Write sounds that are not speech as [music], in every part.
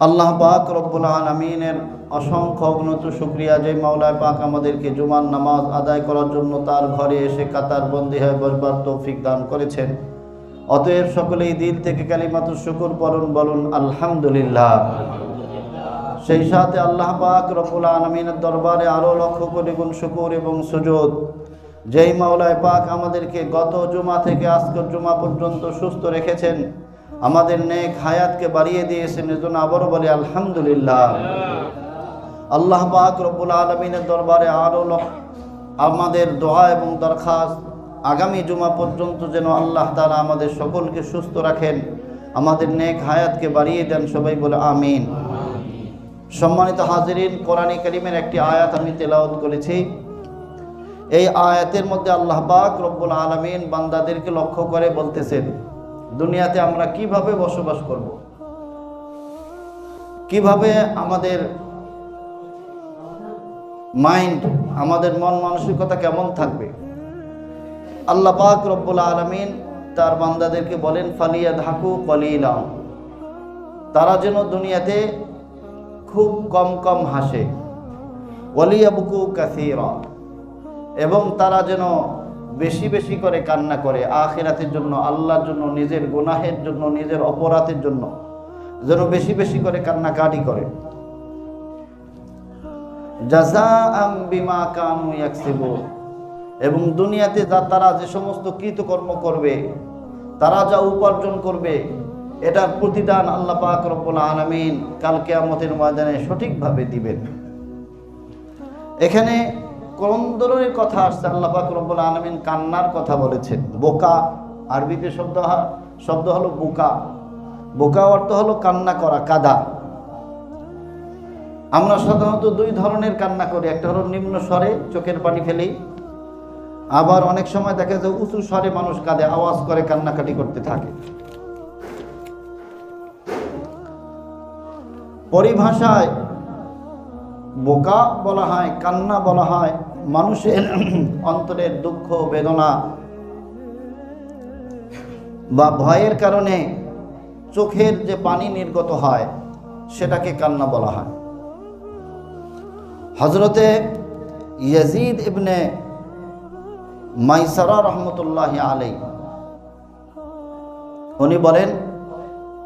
আল্লাহ পাক রব্বুল আলমিনের অসংখ্য অগ্নত শুক্রিয়া যে মাওলায় পাক আমাদেরকে জুমার নামাজ আদায় করার জন্য তার ঘরে এসে কাতার বন্দী হয়ে বসবার তৌফিক দান করেছেন। অতএব সকলেই দিল থেকে কালিমাতু শুকুর পড়ুন, বলুন আলহামদুলিল্লাহ। সেই সাথে আল্লাহ পাক রব্বুল আলমিনের দরবারে আরও লক্ষ কোটি গুণ শুকুর এবং সুযোগ যেই মাওলায় পাক আমাদেরকে গত জুমা থেকে আজকের জুমা পর্যন্ত সুস্থ রেখেছেন আমাদের নেক হায়াতকে বাড়িয়ে দিয়েছেন এজন্য আবারও বলে, আলহামদুলিল্লাহ। আল্লাহ পাক রব্বুল আলমিনের দরবারে আরও আমাদের দোয়া এবং দরখাস্ত আগামী জুমা পর্যন্ত যেন আল্লাহ তালা আমাদের সকলকে সুস্থ রাখেন, আমাদের নেক হায়াতকে বাড়িয়ে দেন, সবাই বলে আমিন। সম্মানিত হাজিরিন, কোরআনী করিমের একটি আয়াত আমি তেলাওত করেছি। এই আয়াতের মধ্যে আল্লাহ পাক রব্বুল আলমিন বান্দাদেরকে লক্ষ্য করে বলতেছেন দুনিয়াতে আমরা কীভাবে বসবাস করব? কীভাবে আমাদের মাইন্ড, আমাদের মন মানসিকতা কেমন থাকবে? আল্লাহ পাক রব্বুল আলমিন তার বান্দাদেরকে বলেন ফালিয়া ধাকু কলিলাম তারা যেন দুনিয়াতে খুব কম কম হাসে। ওয়ালিয়াবুকু কাসিরা। এবং তারা যেন বেশি বেশি করে কান্না করে আখিরাতের জন্য, আল্লাহর জন্য, নিজের গুনাহের জন্য, নিজের অপরাধের জন্য যেন বেশি বেশি করে কান্নাকাটি করে। আম বিমা এবং দুনিয়াতে যা তারা যে সমস্ত কৃতকর্ম করবে, তারা যা উপার্জন করবে, এটার প্রতিদান আল্লাহ পাক রব্বুল আলামিন কাল কিয়ামতের ময়দানে সঠিকভাবে দিবেন। এখানে কোন ধরনের কথা আসছে? আল্লাহ পাক রব্বুল আলামিন কান্নার কথা বলেছেন। বোকা, আরবিতে শব্দ শব্দ হলো বোকা। বোকা অর্থ হলো কান্না করা, কাদা। আমরা সাধারণত দুই ধরনের কান্না করি, একটা হলো নিম্ন স্বরে চোখের পানি ফেলি আবার অনেক সময় দেখা যায় উঁচু স্বরে মানুষ কাঁদে, আওয়াজ করে, কান্নাকাটি করতে থাকে। পরিভাষায় বোকা বলা হয়, কান্না বলা হয় মানুষের অন্তরের দুঃখ, বেদনা বা ভয়ের কারণে চোখের যে পানি নির্গত হয়, সেটাকে কান্না বলা হয়। হজরতে ইয়াজিদ ইবনে মাইসারা রহমতুল্লাহ আলাই উনি বলেন,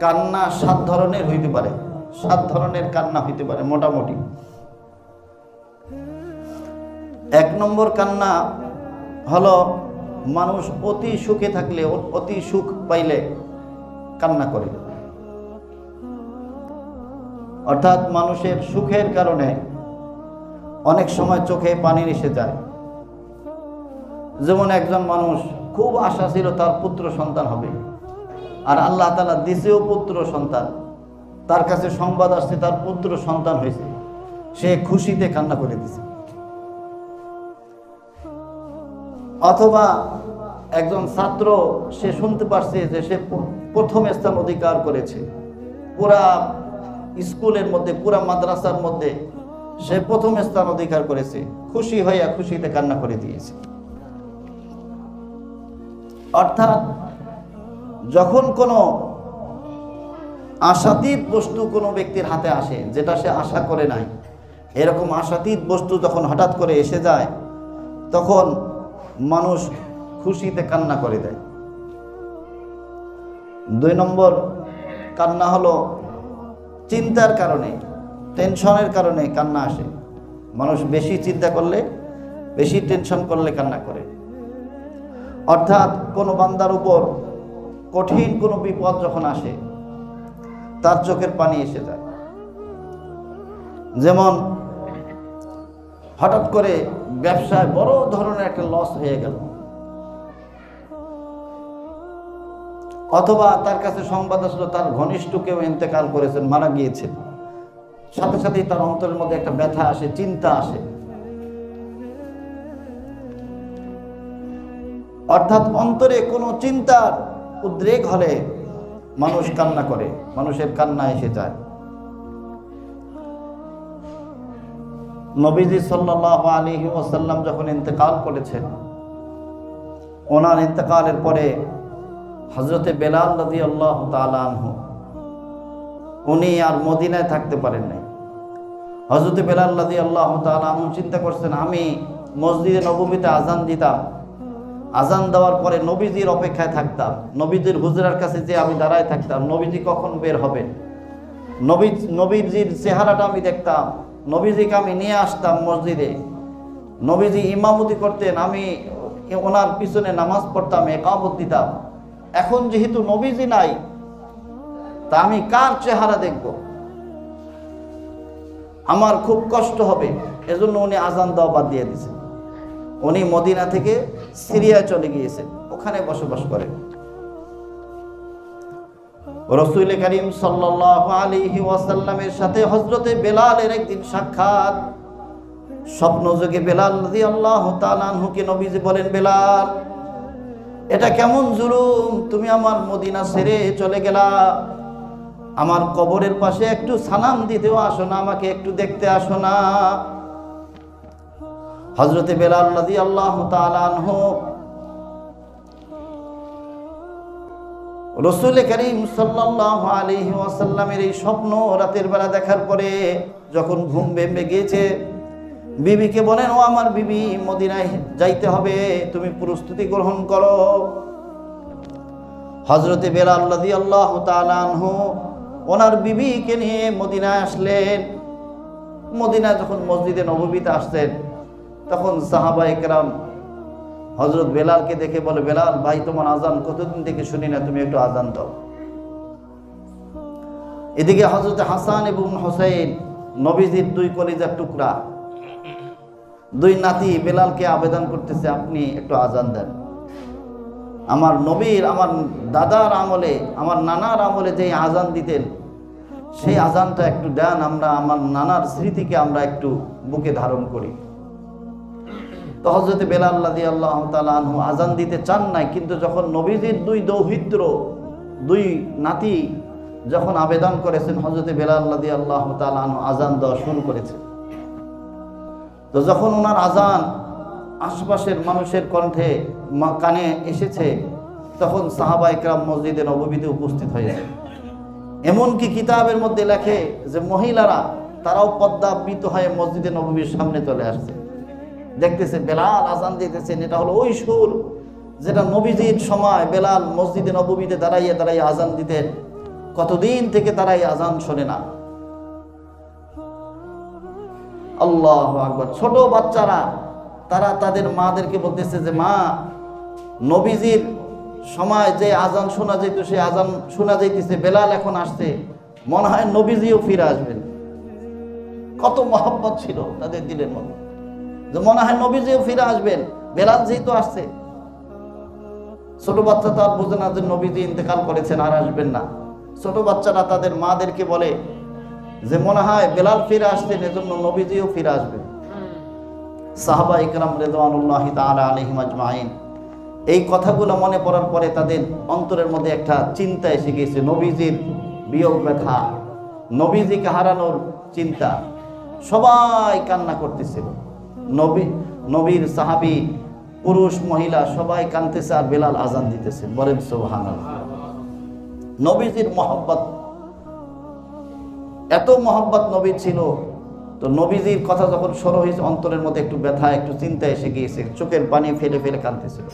কান্না সাত ধরনের হইতে পারে, সাত ধরনের কান্না হইতে পারে, মোটামুটি। এক নম্বর কান্না হলো মানুষ অতি সুখে থাকলে, অতি সুখ পাইলে কান্না করে। অর্থাৎ মানুষের সুখের কারণে অনেক সময় চোখে পানি এসে যায়। যেমন একজন মানুষ খুব আশা ছিল তার পুত্র সন্তান হবে, আর আল্লাহ তালা দিছেও পুত্র সন্তান। তার কাছে সংবাদ আসছে, তার পুত্র সন্তান হয়েছে। সে খুশিতে কান্না করে দিছে। অথবা একজন ছাত্র, সে শুনতে পারছে যে সে প্রথম স্থান অধিকার করেছে। পুরা স্কুলের মধ্যে, পুরা মাদ্রাসার মধ্যে সে প্রথম স্থান অধিকার করেছে। খুশি হইয়া খুশিতে কান্না করে দিয়েছে। অর্থাৎ যখন কোনো আশাতীত বস্তু কোনো ব্যক্তির হাতে আসে, যেটা সে আশা করে নাই, এরকম আশাতীত বস্তু যখন হঠাৎ করে এসে যায়, তখন মানুষ খুশিতে কান্না করে দেয়। দুই নম্বর, কান্না হলো চিন্তার কারণে, টেনশনের কারণে কান্না আসে। মানুষ বেশি চিন্তা করলে, বেশি টেনশন করলে কান্না করে। অর্থাৎ কোনো বান্দার উপর কঠিন কোনো বিপদ যখন আসে, তার চোখের পানি এসে যায়। যেমন হঠাৎ করে ব্যবসায় বড় ধরনের একটা লস হয়ে গেল। অথবা তার কাছে সংবাদ আসলো, তার ঘনিষ্ঠ কেউ ইন্তেকাল করেছেন, মারা গিয়েছেন। সাথে সাথেই তার অন্তরের মধ্যে একটা ব্যথা আসে, চিন্তা আসে। অর্থাৎ অন্তরে কোনো চিন্তার উদ্রেক হলে মানুষ কান্না করে, মানুষের কান্না এসে যায়। নবীজি সাল্লাহ আলী ওসাল্লাম যখন ইন্তেকাল করেছেন, ওনার ইন্তেকালের পরে হজরতে বেলাল রদি আল্লাহ তালাহ উনি আর মদিনায় থাকতে পারেন নাই। হজরত বেলাল্লাদি আল্লাহ তালু চিন্তা করছেন, আমি মসজিদে নবমীতে আজান দিতাম। আজান দেওয়ার পরে নবীজির অপেক্ষায় থাকতাম। নবীজির হুজরার কাছে যে আমি দাঁড়ায় থাকতাম, নবীজি কখন বের হবেন? নবী নবীজির চেহারাটা আমি দেখতাম। নবীজিকে আমি নিয়ে আসতাম মসজিদে। নবীজি ইমামতি করতেন, আমি ওনার পিছনে নামাজ পড়তাম, একামত দিতাম। এখন যেহেতু নবীজি নাই, তা আমি কার চেহারা দেখব? আমার খুব কষ্ট হবে, এজন্য উনি আজান দেওয়া বাদ দিয়ে দিয়েছেন। উনি মদিনা থেকে সিরিয়ায় চলে গিয়েছেন, ওখানে বসবাস করেন। রসুল করিম সাল্লাহ আলিহি ওয়াসাল্লামের সাথে হজরতে বেলালের একদিন সাক্ষাৎ। স্বপ্ন যোগে বেলাল রাজি আল্লাহ তালানহুকে নবীজি বলেন, বেলাল, এটা কেমন জুলুম? তুমি আমার মদিনা ছেড়ে চলে গেলা। আমার কবরের পাশে একটু সালাম দিতেও আসো না, আমাকে একটু দেখতে আসো না। হজরতে বেলাল রাজি আল্লাহ তালানহু রসুল করিম সাল্লাহ আলহি ওয়াসাল্লামের এই স্বপ্ন রাতের বেলা দেখার পরে যখন ঘুম ভেঙে গিয়েছে, বিবিকে বলেন, ও আমার বিবি, মদিনায় যাইতে হবে, তুমি প্রস্তুতি গ্রহণ করো। হজরতে বেলাল্লাদি আল্লাহ তালানহ ওনার বিবিকে নিয়ে মদিনায় আসলেন। মদিনায় যখন মসজিদে নববীতে আসতেন তখন সাহাবা একরাম হজরত বেলালকে দেখে বলে, বেলাল, ভাই, তোমার আজান কতদিন থেকে শুনি না? তুমি একটু আজান দাও। এদিকে হজরত হাসান এবং হোসেন নবীজির দুই কলিজার টুকরা, দুই নাতি বেলালকে আবেদন করতেছে, আপনি একটু আজান দেন। আমার নবীর, আমার দাদার আমলে, আমার নানার আমলে যে আজান দিতেন, সেই আজানটা একটু দেন, আমরা, আমার নানার স্মৃতিকে আমরা একটু বুকে ধারণ করি। তো হজরত বেলাল্লা দিয়ে আল্লাহ তালু আজান দিতে চান নাই, কিন্তু যখন নবীজির দুই দৌহিত্র, দুই নাতি যখন আবেদন করেছেন হজরতে বেলাল্লা দিয়ে আল্লাহ তালু আজান দেওয়া শুরু করেছে। তো যখন ওনার আজান আশপাশের মানুষের কণ্ঠে কানে এসেছে, তখন সাহাবা একরাম মসজিদে নবমীতে উপস্থিত হয়েছে। এমনকি কিতাবের মধ্যে লেখে যে মহিলারা, তারাও পদ্মাবৃত হয়ে মসজিদে নবমীর সামনে চলে আসছে। দেখতেছে বেলাল আজান দিতেছেন এটা হলো ওই সুর যেটা নবীজির সময় বেলাল মসজিদে নবমীতে দাঁড়াইয়ে দাঁড়াইয়ে আজান দিতেন। কতদিন থেকে তারা এই আজান শোনে না। আল্লাহ আকবর। ছোট বাচ্চারা, তারা তাদের মাদেরকে বলতেছে যে, মা, নবীজির সময় যে আজান শোনা যেত সে আজান শোনা যাইতেছে, বেলাল এখন আসছে। মনে হয় নবীজিও ফিরে আসবেন। কত মহব্বত ছিল তাদের দিলের মধ্যে। যে মনে হয় নবীজিও ফিরে আসবেন বেলাল যেহেতু আসছে। ছোট বাচ্চা তো আর বোঝে না যে নবীজি ইন্তেকাল করেছেন, আর আসবেন না। ছোট বাচ্চারা তাদের মাদেরকে বলে যে মনে হয় বেলাল ফিরে আসছেন, এজন্য নবীজিও ফিরে আসবেন। সাহাবা ইকরাম রেদওয়ানুল্লাহ তাআলা আলাইহিম আজমাইন। এই কথাগুলো মনে পড়ার পরে তাদের অন্তরের মধ্যে একটা চিন্তা এসে গিয়েছে নবীজির বিয়োগ ব্যথা, নবীজিকে হারানোর চিন্তা। সবাই কান্না করতেছিল। নবী, নবীর সাহাবি, পুরুষ, মহিলা, সবাই কানতেছে আর বেলাল আজান দিতেছে। বলেন সোহান নবীজির মহব্বত। এত মহব্বত নবী ছিল। তো নবীজির কথা যখন সর হয়েছে, অন্তরের মধ্যে একটু ব্যথা, একটু চিন্তা এসে গিয়েছে। চোখের পানি ফেলে ফেলে কাঁদতেছিল।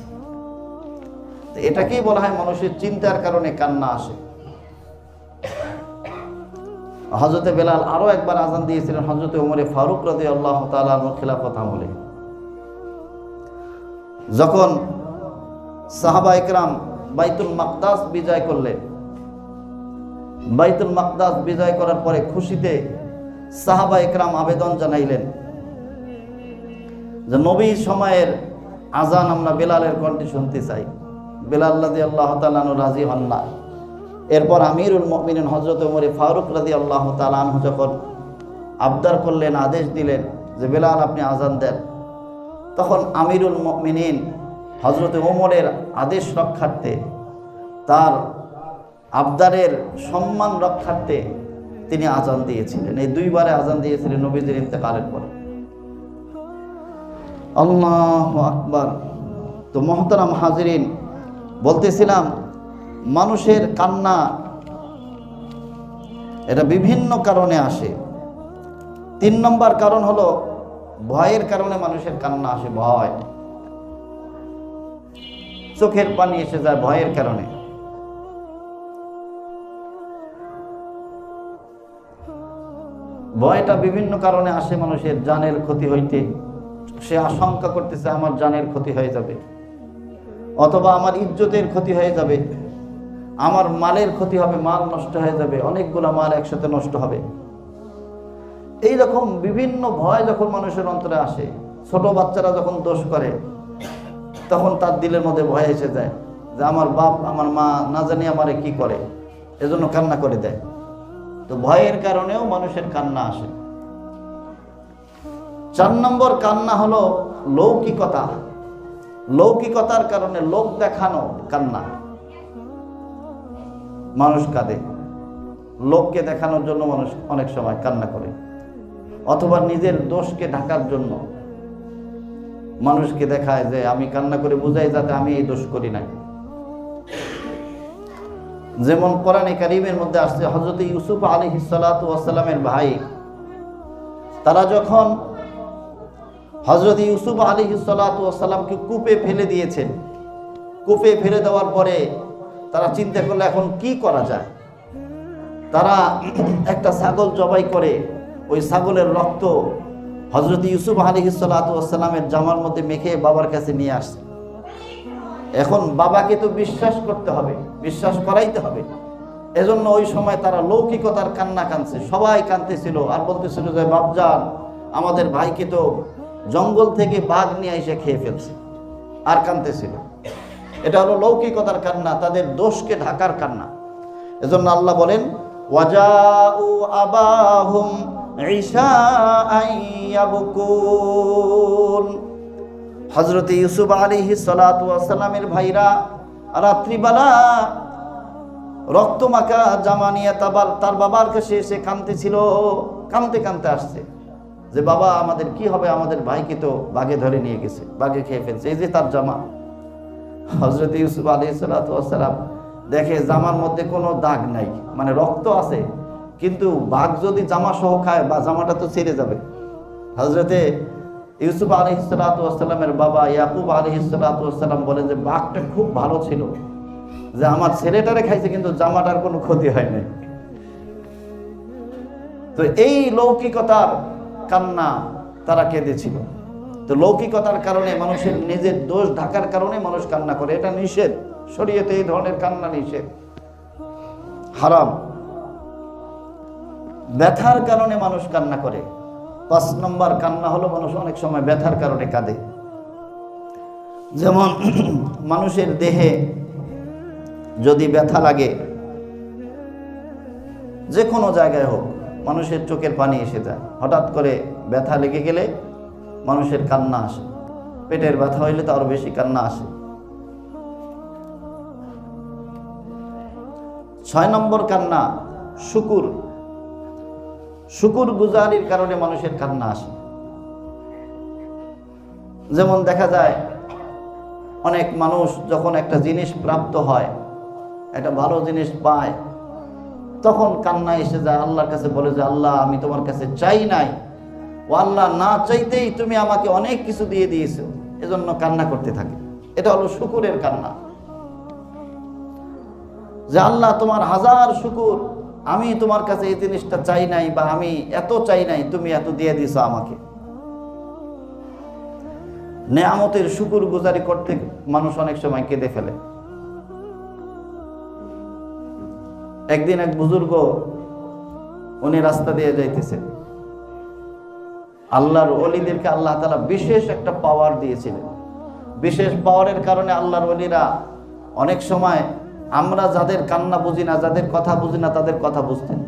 তো এটাকেই বলা হয় মানুষের চিন্তার কারণে কান্না আসে। হজরতে বেলাল আরও একবার আজান দিয়েছিলেন হজরতে উমরে ফারুক রাজি আল্লাহ তালার খেলাফত আমলে। যখন সাহাবা ইকরাম বাইতুল মাকদাস বিজয় করলেন, বাইতুল মাকদাস বিজয় করার পরে খুশিতে সাহাবা ইকরাম আবেদন জানাইলেন যে, নবী সময়ের আজান আমরা বেলালের কণ্ঠে শুনতে চাই। বেলাল রাজি আল্লাহ তালানু রাজি হন না এরপর আমিরুল মমিন হজরত উমরে ফারুক রাজি আল্লাহ তালানহু যখন আবদার করলেন, আদেশ দিলেন যে, বেলাল, আপনি আজান দেন। তখন আমিরুল মমিনিন হজরত ওমরের আদেশ রক্ষার্থে, তার আবদারের সম্মান রক্ষার্থে তিনি আজান দিয়েছিলেন। এই দুইবারে আজান দিয়েছিলেন নবীজির ইন্তেকালের পরে। আল্লাহ আকবার। তো মহতারাম হাজরিন, বলতেছিলাম মানুষের কান্না, এটা বিভিন্ন কারণে আসে। তিন নম্বর কারণ হলো, ভয়ের কারণে মানুষের কান্না আসে, ভয়। চোখের পানি এসে যায় ভয়ের কারণে। ভয়টা বিভিন্ন কারণে আসে মানুষের, জানের ক্ষতি হইতে। সে আশঙ্কা করতেছে, আমার জানের ক্ষতি হয়ে যাবে। অথবা, আমার ইজ্জতের ক্ষতি হয়ে যাবে। আমার মালের ক্ষতি হবে, মাল নষ্ট হয়ে যাবে, অনেকগুলো মাল একসাথে নষ্ট হবে। এই রকম বিভিন্ন ভয় যখন মানুষের অন্তরে আসে, ছোট বাচ্চারা যখন দোষ করে, তখন তার দিলের মধ্যে ভয় এসে যায় যে আমার বাপ, আমার মা না জানি আমারে কি করে, এজন্য কান্না করে দেয়। তো ভয়ের কারণেও মানুষের কান্না আসে। চার নম্বর কান্না হলো লৌকিকতা। লৌকিকতার কারণে লোক দেখানো কান্না। মানুষ কাঁদে। লোককে দেখানোর জন্য মানুষ অনেক সময় কান্না করে। অথবা নিজের দোষকে ঢাকার জন্য মানুষকে দেখায় যে, আমি কান্না করে বুঝাই যাতে আমি এই দোষ করি নাই। যেমন কোরআনে কারিমের মধ্যে আসছে হজরত ইউসুফ আলী হিসালামের ভাই, তারা যখন হজরত ইউসুফ আলী হিসালামকে কূপে ফেলে দিয়েছেন, কূপে ফেলে দেওয়ার পরে তারা চিন্তা করলে, এখন কি করা যায়? তারা একটা ছাগল জবাই করে, ওই ছাগলের রক্ত হজরত ইউসুফ আলী হিসালামের জামার মধ্যে মেখে বাবার কাছে নিয়ে আসছে। এখন বাবাকে তো বিশ্বাস করতে হবে, বিশ্বাস করাইতে হবে। এজন্য ওই সময় তারা লৌকিকতার কান্না কানছে সবাই কানতেছিল আর বলতেছিল যে বাপজান আমাদের ভাইকে তো জঙ্গল থেকে বাঘ নিয়ে এসে খেয়ে ফেলছে। আর কানতেছিল এটা হলো লৌকিকতার কান্না, তাদের দোষকে ঢাকার কান্না। এজন্য আল্লাহ বলেন ইয়াবকুন। হজরত ইউসুফ আলী সালামের ভাইরা রাত্রিবেলা রক্ত রক্তমাখা জামা নিয়ে তাবার তার বাবার কাছে এসে কাঁদতেছিল, কাঁদতে কাঁদতে আসছে। যে, বাবা, আমাদের কি হবে? আমাদের ভাইকে তো বাঘে ধরে নিয়ে গেছে, বাঘে খেয়ে ফেলছে। এই যে তার জামা। হজরত ইউসুফ আলী সালাম দেখে জামার মধ্যে কোনো দাগ নাই মানে রক্ত আছে, কিন্তু বাঘ যদি জামা সহ খায় বা জামাটা তো ছেড়ে যাবে। হজরতে ইউসুফ আলী সালাতামের বাবা ইয়াকুব আলী সালাতাম বলেন যে, বাঘটা খুব ভালো ছিল যে আমার ছেলেটারে খাইছে, কিন্তু জামাটার কোনো ক্ষতি হয় নাই। তো এই লৌকিকতার কান্না তারা কেঁদেছিল। তো লৌকিকতার কারণে মানুষের নিজের দোষ ঢাকার কারণে মানুষ কান্না করে, এটা নিষেধ। শরীয়তে এই ধরনের কান্না নিষেধ। হারাম। ব্যথার কারণে মানুষ কান্না করে। পাঁচ নম্বর কান্না হলো মানুষ অনেক সময় ব্যথার কারণে কাঁদে। যেমন [clears throat] মানুষের দেহে যদি ব্যথা লাগে, যে কোনো জায়গায় হোক, মানুষের চোখের পানি এসে যায়। হঠাৎ করে ব্যথা লেগে গেলে মানুষের কান্না আসে। পেটের ব্যথা হইলে তো আরও বেশি কান্না আসে। ছয় নম্বর কান্না, শুকুর। শুকুর গুজারির কারণে মানুষের কান্না আসে। যেমন দেখা যায়, অনেক মানুষ যখন একটা জিনিস প্রাপ্ত হয়, একটা ভালো জিনিস পায়, তখন কান্না এসে যায়, আল্লাহর কাছে বলে যে, আল্লাহ, আমি তোমার কাছে চাই নাই। ও আল্লাহ না চাইতেই তুমি আমাকে অনেক কিছু দিয়ে দিয়েছ, এজন্য কান্না করতে থাকে। এটা হলো শুকুরের কান্না। যে আল্লাহ তোমার হাজার শুকুর, আমি তোমার কাছে এই জিনিসটা চাই নাই বা আমি এত চাই নাই, তুমি এত দিয়ে দিছো আমাকে। নেয়ামতের শুকুর গুজারি করতে মানুষ অনেক সময় কেঁদে ফেলে। একদিন এক বুজুর্গ, উনি রাস্তা দিয়ে যাইতেছেন আল্লাহর অলিদেরকে আল্লাহ তালা বিশেষ একটা পাওয়ার দিয়েছিলেন। বিশেষ পাওয়ারের কারণে আল্লাহর অলিরা অনেক সময় আমরা যাদের কান্না বুঝি না, যাদের কথা বুঝি না, তাদের কথা বুঝতেন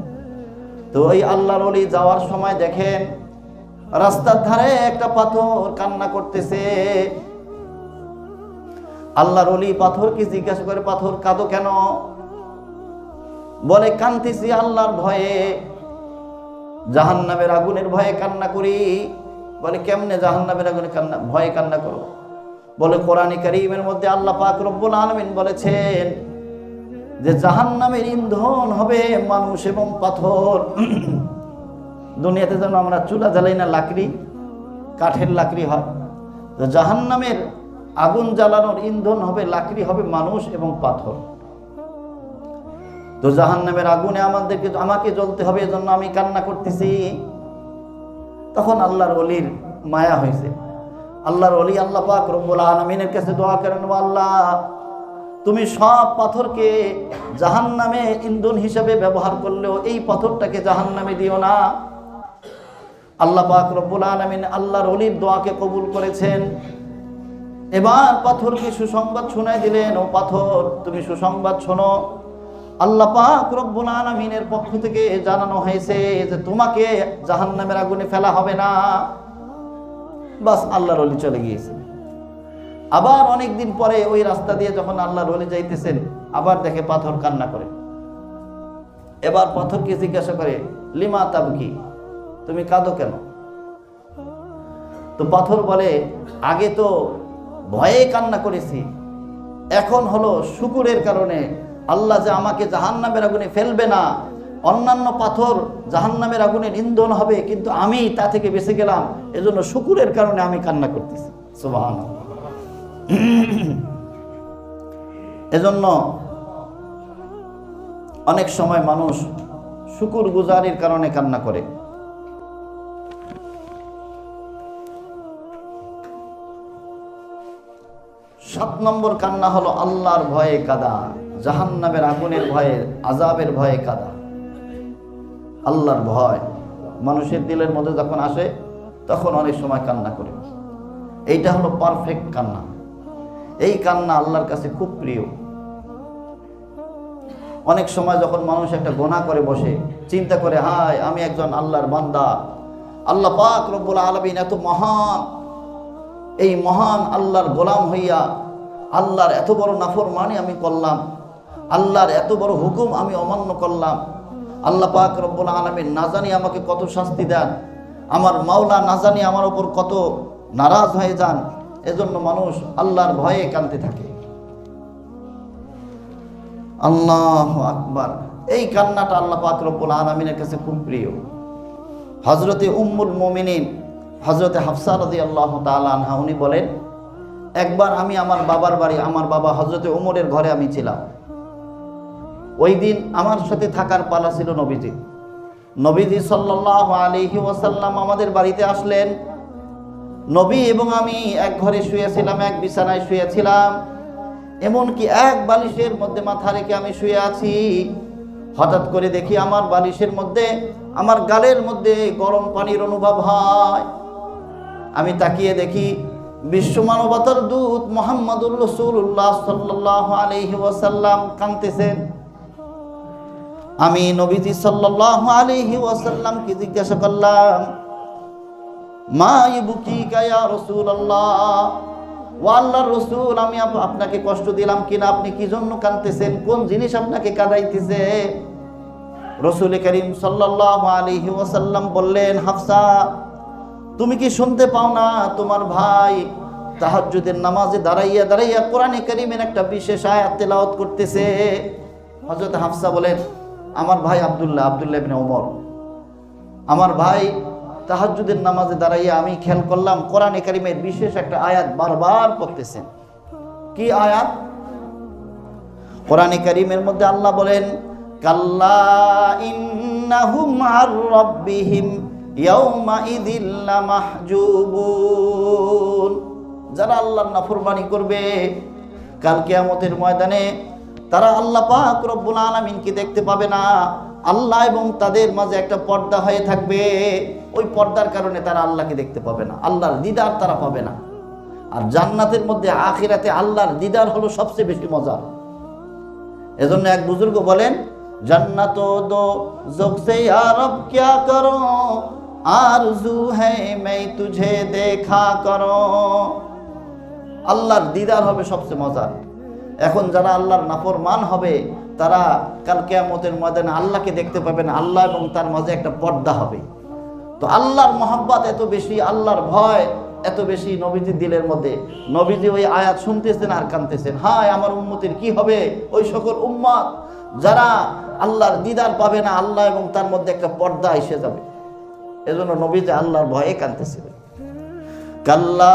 তো ওই আল্লাহর অলি যাওয়ার সময় দেখেন, রাস্তার ধারে একটা পাথর কান্না করতেছে। আল্লাহর অলি পাথরকে জিজ্ঞাসা করে, পাথর কাঁদো কেন? বলে কান্তিছি আল্লাহর ভয়ে। জাহান নামের আগুনের ভয়ে কান্না করি। বলে কেমনে জাহান নামের আগুনে কান্না, ভয়ে কান্না করো বলে কোরআন করিমের মধ্যে আল্লাহ পাক রব্বুল আলমিন বলেছেন যে জাহান্নামের ইন্ধন হবে মানুষ এবং পাথর। [clears throat] দুনিয়াতে যেন আমরা চুলা জ্বালাই না, লাকড়ি, কাঠের লাকড়ি হয়। তো জাহান্নামের আগুন জ্বালানোর ইন্ধন হবে, লাকড়ি হবে মানুষ এবং পাথর। তো জাহান্নামের আগুনে আমাদেরকে আমাকে জ্বলতে হবে এজন্য আমি কান্না করতেছি। তখন আল্লাহর অলির মায়া হয়েছে। আল্লাহর অলি আল্লাহ পাক রব্বুল আলমিনের কাছে দোয়া করেন আল্লাহ, তুমি সব পাথরকে জাহান্নামে ইন্ধন হিসেবে ব্যবহার করলেও এই পাথরটাকে জাহান্নামে দিও না। আল্লাহ পাক রব্বুল আলমিন আল্লাহর অলির দোয়াকে কবুল করেছেন। এবার পাথরকে সুসংবাদ শোনায় দিলেন, ও পাথর, তুমি সুসংবাদ শোনো। আল্লাহ পাক রব্বুল আলামিনের পক্ষ থেকে জানানো হয়েছে যে তোমাকে জাহান্নামের আগুনে ফেলা হবে না। বাস আল্লাহর অলি চলে গিয়েছে। আবার অনেক দিন পরে ওই রাস্তা দিয়ে যখন আল্লাহর অলি যাইতেছেন, আবার দেখে পাথর কান্না করে। এবার পাথরকে জিজ্ঞাসা করে, লিমা তাবকি? তুমি কাঁদো কেন? তো পাথর বলে, আগে তো ভয়ে কান্না করেছি। এখন হলো শুকুরের কারণে আল্লাহ যে আমাকে জাহান্নামের আগুনে ফেলবে না, অন্যান্য পাথর জাহান্নামের আগুনের নিন্দন হবে, কিন্তু আমি তা থেকে বেঁচে গেলাম, এজন্য শুকুরের কারণে আমি কান্না করতেছি। সুবাহান এজন্য অনেক সময় মানুষ শুকুর গুজারির কারণে কান্না করে। সাত নম্বর কান্না হলো আল্লাহর ভয়ে কাদা। জাহান্নামের আগুনের ভয়ে আজাবের ভয়ে কাদা। আল্লাহর ভয়। মানুষের দিলের মধ্যে যখন আসে, তখন অনেক সময় কান্না করে। এইটা হলো পারফেক্ট কান্না। এই কান্না আল্লাহর কাছে খুব প্রিয়। অনেক সময় যখন মানুষ একটা গোনা করে বসে, চিন্তা করে, হায়, আমি একজন আল্লাহর বান্দা। আল্লাহ পাক রব্বুল আলমিন এত মহান। এই মহান আল্লাহর গোলাম হইয়া, আল্লাহর এত বড় নাফর মানে আমি করলাম। আল্লাহর এত বড় হুকুম আমি অমান্য করলাম। আল্লাহ পাক রব্বুল আলমিন না জানি আমাকে কত শাস্তি দেন, আমার মাওলা না জানি আমার ওপর কত নারাজ হয়ে যান, এজন্য মানুষ আল্লাহর ভয়ে কানতে থাকে। আল্লাহ আকবার। এই কান্নাটা আল্লাহ পাক রব্বুল আলমিনের কাছে খুব প্রিয়। হজরতে উম্মুল মোমিনিন হজরতে হাফসা রদি আল্লাহ আনহা, উনি বলেন, একবার আমি আমার বাবার বাড়ি, আমার বাবা হজরতে উমরের ঘরে আমি ছিলাম। ওই দিন আমার সাথে থাকার পালা ছিল নবীজি। নবীজি সাল্লাহ আলিহি ওয়াসাল্লাম আমাদের বাড়িতে আসলেন। নবী এবং আমি এক ঘরে শুয়েছিলাম, এক বিছানায় শুয়েছিলাম। এমনকি এক বালিশের মধ্যে মাথা রেখে আমি শুয়ে আছি। হঠাৎ করে দেখি আমার বালিশের মধ্যে, আমার গালের মধ্যে গরম পানির অনুভব হয়। আমি তাকিয়ে দেখি বিশ্ব মানবতার দূত মোহাম্মদুর রসুল্লাহ সাল্লাহ আলহি ওয়াসাল্লাম কাঁদতেছেন। আমি নবীজি সাল্লাহ আলহি ওয়াসাল্লামকে জিজ্ঞাসা করলাম, মা ইবুকি গায়া রসুল আল্লাহ ও রসুল, আমি আপনাকে কষ্ট দিলাম কিনা? আপনি কি জন্য কাঁদতেছেন? কোন জিনিস আপনাকে কাঁদাইতেছে? রসুল করিম সাল্লাহ আলহি ওয়াসাল্লাম বললেন, হাফসা, তুমি কি শুনতে পাও না? তোমার ভাই তাহাজ্জুদের নামাজে দাঁড়াইয়া দাঁড়াইয়া কোরআনে করিমের একটা বিশেষ আয়াত তেলাওয়াত করতেছে। হযরত হাফসা বলেন আমার ভাই আব্দুল্লাহ আব্দুল্লাহ ইবনে ওমর আমার ভাই তাহাজ্জুদের নামাজে দাঁড়াইয়া আমি খেয়াল করলাম, কোরআনে করিমের বিশেষ একটা আয়াত বারবার পড়তেছেন। কি আয়াত? কোরআনে করিমের মধ্যে আল্লাহ বলেন, কাল্লা যারা আল্লাহর নাফরমানি করবে, কাল কিয়ামতের ময়দানে তারা আল্লাহ পাক রব্বুল আলমিনকে দেখতে পাবে না। আল্লাহ এবং তাদের মাঝে একটা পর্দা হয়ে থাকবে। ওই পর্দার কারণে তারা আল্লাহকে দেখতে পাবে না। আল্লাহর দিদার তারা পাবে না। আর জান্নাতের মধ্যে আখিরাতে আল্লাহর দিদার হলো সবচেয়ে বেশি মজার। এজন্য এক বুজুর্গ বলেন, জান্নাত দো জোকসে আরব হ্যাঁ তুঝে দেখা কর। আল্লাহর দিদার হবে সবচেয়ে মজার। এখন যারা আল্লাহর নাফর মান হবে, তারা কাল কেয়ামতের ময়দানে আল্লাহকে দেখতে পাবেন, আল্লাহ এবং তার মাঝে একটা পর্দা হবে। তো আল্লাহর মহাব্বাত এত বেশি, আল্লাহর ভয় এত বেশি নবীজির দিলের মধ্যে। নবীজি ওই আয়াত শুনতেছেন আর কানতেছেন হায় আমার উন্মতির কি হবে? ওই সকল উম্মাদ যারা আল্লাহর দিদার পাবে না, আল্লাহ এবং তার মধ্যে একটা পর্দা এসে যাবে। এজন্য নবী যে আল্লাহর ভয়ে কাঁদতেছিলেন। কাল্লা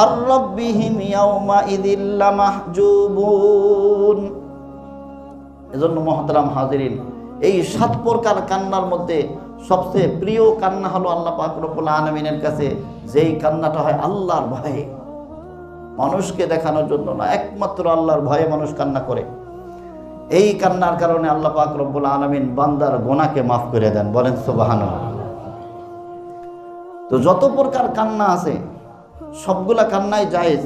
আর রব্বিহিম ইয়াউমা ইদিল্লা মাহজুবুন এজন্য হাজিরিন, এই সাত প্রকার কান্নার মধ্যে সবচেয়ে প্রিয় কান্না হলো আল্লাহ পাক রব্বুল আলমিনের কাছে, যেই কান্নাটা হয় আল্লাহর ভয়ে। মানুষকে দেখানোর জন্য না, একমাত্র আল্লাহর ভয়ে মানুষ কান্না করে। এই কান্নার কারণে আল্লাহ পাক রব্বুল আলমিন বান্দার গোনাকে মাফ করে দেন, বলেন সোবাহান তো যত প্রকার কান্না আছে সবগুলা কান্নাই জায়েজ।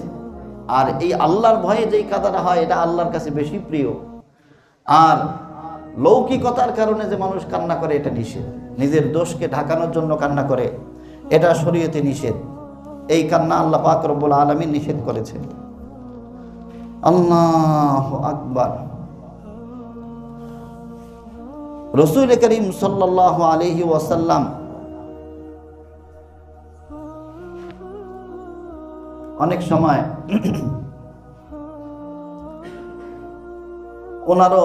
আর এই আল্লাহর ভয়ে যেই কাদাটা হয়, এটা আল্লাহর কাছে বেশি প্রিয়। আর লৌকিকতার কারণে যে মানুষ কান্না করে, এটা নিষেধ। নিজের দোষকে ঢাকানোর জন্য কান্না করে, এটা শরীয়তে নিষেধ। এই কান্না আল্লাহ পাক রব্বুল আলমিন নিষেধ করেছেন। আল্লাহ আকবার। রসুল করিম সাল্লাহ আলহি ওয়াসাল্লাম অনেক সময় ওনারও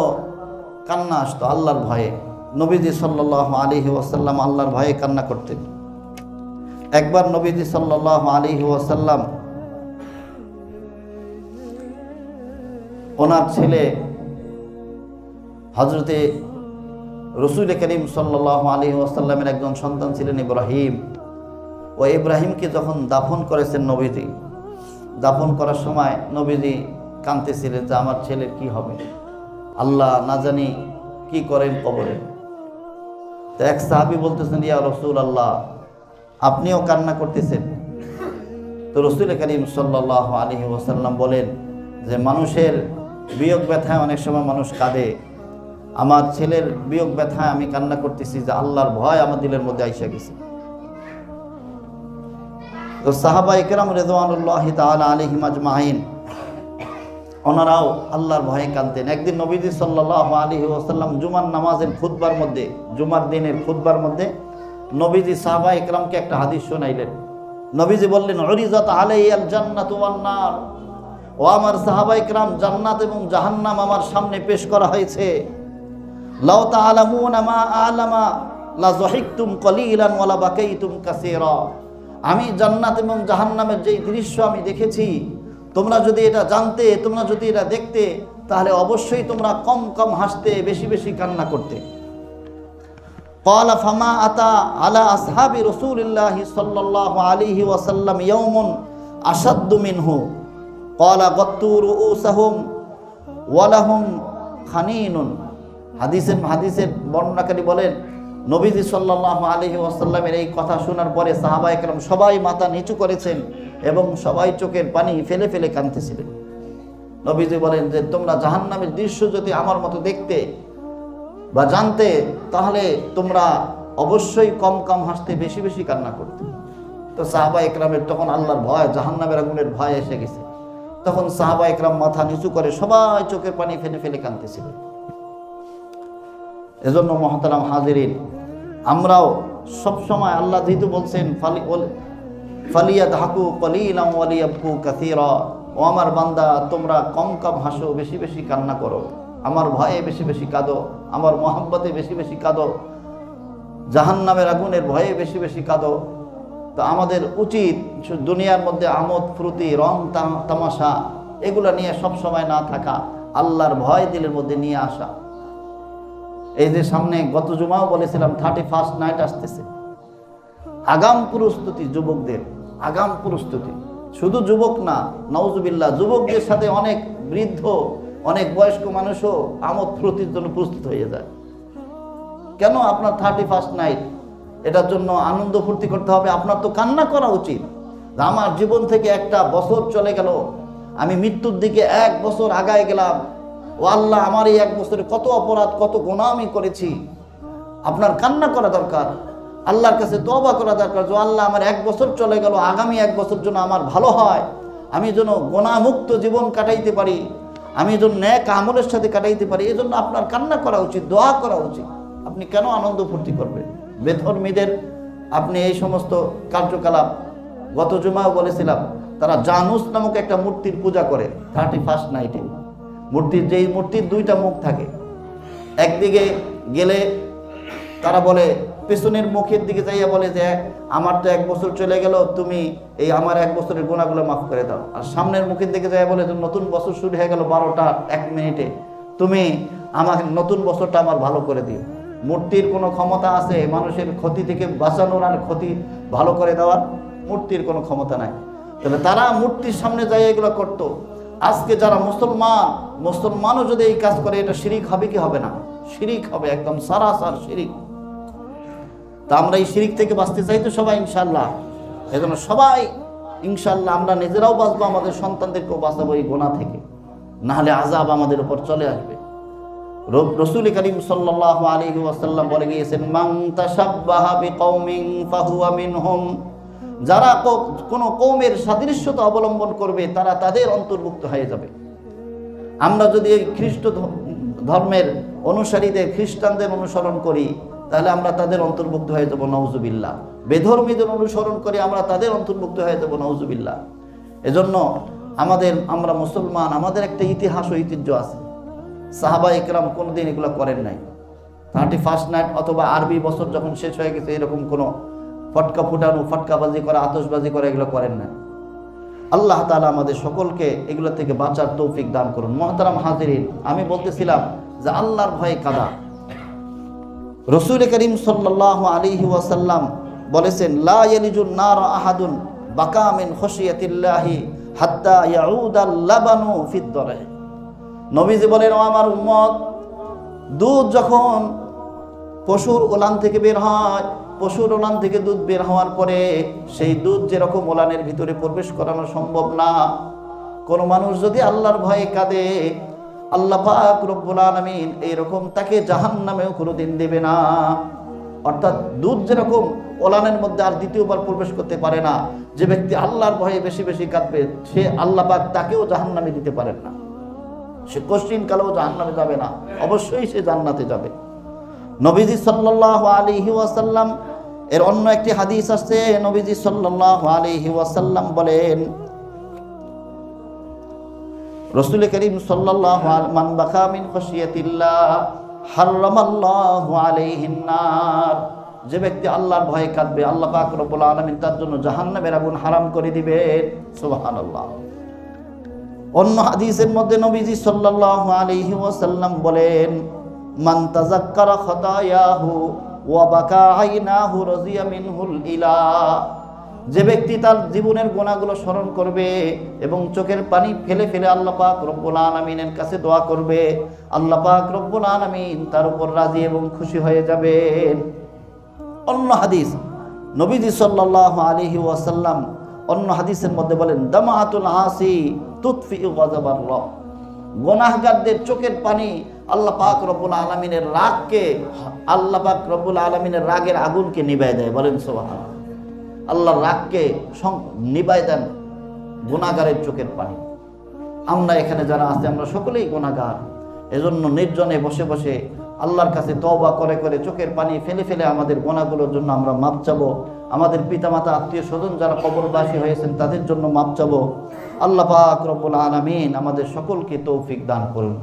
কান্না আসতো আল্লাহর ভয়ে। নবীজি সাল্লাহ আলিহি ওয়াসাল্লাম আল্লাহর ভয়ে কান্না করতেন। একবার নবীজি সাল্লাহ আলিহি ওয়াসাল্লাম ওনার ছেলে হজরতে রসুল করিম সাল্লাহ আলী ওয়াসাল্লামের একজন সন্তান ছিলেন ইব্রাহিম। ও ইব্রাহিমকে যখন দাফন করেছেন নবীজি দাফন করার সময় নবীজি কাঁদতেছিলেন যে আমার ছেলের কি হবে? আল্লাহ না জানি কি করেন কবরে। তো এক সাহাবি বলতেছেন, ইয়া রসুল আল্লাহ আপনিও কান্না করতেছেন? তো রসুল করিম সাল্লাহ আলী ওসাল্লাম বলেন যে, মানুষের বিয়োগ ব্যথায় অনেক সময় মানুষ কাঁদে। আমার ছেলের বিয়োগ ব্যথায় আমি কান্না করতেছি যে, আল্লাহর ভয় আমার দিলের মধ্যে আইসা গেছে। তো সাহাবা ইকরাম রেজওয়ানুল্লাহ তাআলা আলাইহিম আজমাইন, ওনারাও আল্লাহর ভয়ে কানতেন একদিন নবীজি সাল্লাল্লাহু আলাইহি ওয়াসাল্লাম জুমার নামাজের খুতবার মধ্যে, জুমার দিনের খুতবার মধ্যে নবীজি সাহাবা ইকরামকে একটা হাদিস শোনাইলেন। নবীজি বললেন, উরিজাত আলাইয়াল জান্নাতু ওয়ান নার ও আমার সাহাবা ইকরাম, জান্নাত এবং জাহান্নাম আমার সামনে পেশ করা হয়েছে। লাউ তাআলামুনা মা আলামা, লা যহিকতুম কলিলান ওয়া লা বাকাইতুম কাসীরা। আমি জান্নাত এবং জাহান্নামের যেই দৃশ্য আমি দেখেছি, তোমরা যদি এটা জানতে, তোমরা যদি এটা দেখতে, তাহলে অবশ্যই তোমরা কম কম হাসতে, বেশি বেশি কান্না করতে। কলা ফামা আতা আলা আসহাবি রসুলিল্লাহি সাল্লাহ আলিহি ওয়াসাল্লাম ইয়ৌমন আসাদ্দু হু কলা গত্তুর উসাহুম ওয়ালাহুম খানিনুন। হাদিসের হাদিসের বর্ণনাকারী বলেন নবীজি সাল্লাহ আলহি ওয়াসাল্লামের এই কথা শোনার পরে সাহাবা একরম সবাই মাথা নিচু করেছেন এবং সবাই চোখের পানি ফেলে ফেলে কাঁদতেছিলেন। নবীজি বলেন যে, তোমরা জাহান্নামের দৃশ্য যদি আমার মতো দেখতে বা জানতে, তাহলে তোমরা অবশ্যই কম কম হাসতে, বেশি বেশি কান্না করতে। তো সাহাবা একরামের তখন আল্লাহর ভয়, জাহান্নামের আগুনের ভয় এসে গেছে। তখন সাহাবা একরাম মাথা নিচু করে সবাই চোখের পানি ফেলে ফেলে কাঁদতেছিলেন। এজন্য মহতারাম হাজিরিন আমরাও সবসময় আল্লাহ যেহেতু বলছেন, ফালি ফালিয়া ধাকু কলিলাম ওয়ালিয়াবকু কাসিরা। ও আমার বান্দা, তোমরা কম কম হাসো, বেশি বেশি কান্না করো। আমার ভয়ে বেশি বেশি কাঁদো, আমার মহাব্বতে বেশি বেশি কাঁদো, জাহান্নামের আগুনের ভয়ে বেশি বেশি কাঁদো। তো আমাদের উচিত দুনিয়ার মধ্যে আমোদ, ফুর্তি, রং তামাশা, এগুলো নিয়ে সব সময় না থাকা, আল্লাহর ভয় দিলের মধ্যে নিয়ে আসা। এই যে সামনে গত জুমাও বলেছিলাম থার্টি ফার্স্ট নাইট আসতেছে। আগাম প্রস্তুতি যুবকদের, আগাম প্রস্তুতি। শুধু যুবক না নওজুবিল্লাহ যুবকদের সাথে অনেক বৃদ্ধ, অনেক বয়স্ক মানুষও আমোদ ফুর্তির জন্য প্রস্তুত হয়ে যায়। কেন আপনার থার্টি ফার্স্ট নাইট এটার জন্য আনন্দ ফুর্তি করতে হবে, আপনার তো কান্না করা উচিত। আমার জীবন থেকে একটা বছর চলে গেল, আমি মৃত্যুর দিকে এক বছর আগায় গেলাম ও আল্লাহ, আমার এই এক বছরে কত অপরাধ, কত গোনা আমি করেছি। আপনার কান্না করা দরকার, আল্লাহর কাছে তবা করা দরকার, যে আল্লাহ, আমার এক বছর চলে গেল, আগামী এক বছর জন্য আমার ভালো হয়, আমি যেন গোনামুক্ত জীবন কাটাইতে পারি, আমি যেন ন্যাক আমলের সাথে কাটাইতে পারি এই জন্য আপনার কান্না করা উচিত, দোয়া করা উচিত। আপনি কেন আনন্দ ফুর্তি করবেন? বেধর্মীদের আপনি এই সমস্ত কার্যকলাপ, গত জুমাও বলেছিলাম, তারা জানুস নামক একটা মূর্তির পূজা করে থার্টি ফার্স্ট নাইটে মূর্তির, যেই মূর্তির দুইটা মুখ থাকে, একদিকে গেলে তারা বলে, পেছনের মুখের দিকে যাইয়া বলে যে, আমার তো এক বছর চলে গেল, তুমি এই আমার এক বছরের গুণাগুলো মাফ করে দাও। আর সামনের মুখের দিকে যাইয়া বলে যে, নতুন বছর শুরু হয়ে গেল বারোটা এক মিনিটে, তুমি আমার নতুন বছরটা আমার ভালো করে দিও। মূর্তির কোনো ক্ষমতা আছে মানুষের ক্ষতি থেকে বাঁচানোর আর ক্ষতি ভালো করে দেওয়ার? মূর্তির কোনো ক্ষমতা নাই। তাহলে তারা মূর্তির সামনে যাই এগুলো করতো। আজকে যারা মুসলমান, মুসলমানও যদি এই কাজ করে, এটা শিরিক হবে কি হবে না? শিরিক হবে একদম সারাসার শিরিক। তা আমরা এই শিরিক থেকে বাঁচতে চাই তো সবাই ইনশাল্লাহ এজন্য সবাই ইনশাল্লাহ আমরা নিজেরাও বাঁচবো, আমাদের সন্তানদেরকেও বাঁচাবো এই গোনা থেকে। নাহলে আজাব আমাদের উপর চলে আসবে। রসুল করিম সাল্লাল্লাহু আলাইহি ওয়াসাল্লাম বলে গিয়েছেন, মান তাশাব্বাহা বিকৌমিন ফাহুয়া মিনহুম। যারা কোনো কৌমের সাদৃশ্যতা অবলম্বন করবে, তারা তাদের অন্তর্ভুক্ত হয়ে যাবে। আমরা যদি এই খ্রিস্ট ধর্মের অনুসারীদের, খ্রিস্টানদের অনুসরণ করি, তাহলে আমরা তাদের অন্তর্ভুক্ত হয়ে যাব নওজুবিল্লাহ বেধর্মীদের অনুসরণ করে আমরা তাদের অন্তর্ভুক্ত হয়ে যাব নওজুবিল্লাহ এজন্য আমাদের, আমরা মুসলমান, আমাদের একটা ইতিহাস ঐতিহ্য আছে। সাহাবা ইকরাম কোনোদিন এগুলো করেন নাই। থার্টি ফার্স্ট নাইট অথবা আরবি বছর যখন শেষ হয়ে গেছে, এরকম কোনো ফটকা ফুটানো, ফটকাবাজি করা, আতশবাজি করা, এগুলো করেন না। আল্লাহ তালা আমাদের সকলকে এগুলো থেকে বাঁচার তৌফিক দান করুন। মহতারাম হাজিরিন, আমি বলতেছিলাম যে আল্লাহর ভয়ে কাদা। রসুল করিম সাল্লাহ আলিহি ওয়াসাল্লাম বলেছেন, লা ইয়ালিজুন নার আহাদুন বাকামিন খসিয়াতিল্লাহি হাত্তা ইয়াউদাল লাবানু ফিদ দরে নবীজি বলেন, ও আমার উম্মত, দুধ যখন পশুর ওলান থেকে বের হয় পশুর ওলান থেকে দুধ বের হওয়ার পরে সেই দুধ যেরকম ওলানের ভিতরে প্রবেশ করানো সম্ভব না। কোনো মানুষ যদি আল্লাহর ভয়ে কাঁদে, আল্লাহ পাক রব্বুল আলামিন এইরকম তাকে জাহান্নামেও কোনোদিন দেবে না। অর্থাৎ দুধ যেরকম ওলানের মধ্যে আর দ্বিতীয়বার প্রবেশ করতে পারে না, যে ব্যক্তি আল্লাহর ভয়ে বেশি বেশি কাঁদবে, সে আল্লাহ পাক তাকেও জাহান্নামে দিতে পারেন না। সে কশ্চিন জাহান্নামে যাবে না, অবশ্যই সে জান্নাতে যাবে। নবীজি সাল্লাহ আলিহি ওয়াসাল্লাম, এর অন্য একটি হাদিস আছে নবীজি সাল্লাহ আলিহি ওয়াসাল্লাম বলেন, রসুল করিম সাল্লাহ মান বাকা মিন খসিয়াতিল্লাহ হারামাল্লাহু আলাইহিন নার। যে ব্যক্তি আল্লাহর ভয়ে কাঁদবে, আল্লাহ পাক রব্বুল আলামিন তার জন্য জাহান্নামের আগুন হারাম করে দিবেন সুবহানাল্লাহ। অন্য হাদিসের মধ্যে নবীজি সাল্লাল্লাহু আলাইহি ওয়াসাল্লাম বলেন মান তাযাক্কারা খাতায়াহু ওয়া বাকা আইনাহু রাজিয়া মিনহুল ইলা। যে ব্যক্তি তার জীবনের গোনাগুলো স্মরণ করবে এবং চোখের পানি ফেলে ফেলে আল্লাহ পাক রব্বুল আলামিনের কাছে দোয়া করবে, আল্লাহ পাক রব্বুল আলামিন তার উপর রাজি এবং খুশি হয়ে যাবেন। অন্য হাদিস, নবীজি সাল্লাল্লাহু আলাইহি ওয়াসাল্লাম অন্য হাদিসের মধ্যে বলেন, দামাতুল আসি তুতফি গজাবাল্লাহ গোনাহগারদের চোখের পানি আল্লাহ পাক রব্বুল আলমিনের রাগকে, আল্লাহ পাক রব্বুল আলমিনের রাগের আগুনকে নিবাই দেয়। বলেন সোহান আল্লাহর রাগকে নিবাই দেন গুণাগারের চোখের পানি। আমরা এখানে যারা আছে, আমরা সকলেই গুণাগার এজন্য নির্জনে বসে বসে আল্লাহর কাছে তওবা করে করে চোখের পানি ফেলে ফেলে আমাদের গোনাগুলোর জন্য আমরা মাপ চাবো। আমাদের পিতামাতা, আত্মীয় স্বজন যারা কবরবাসী হয়েছেন, তাদের জন্য মাপ চাবো। আল্লাহ পাক রব্বুল আলমিন আমাদের সকলকে তৌফিক দান করুন।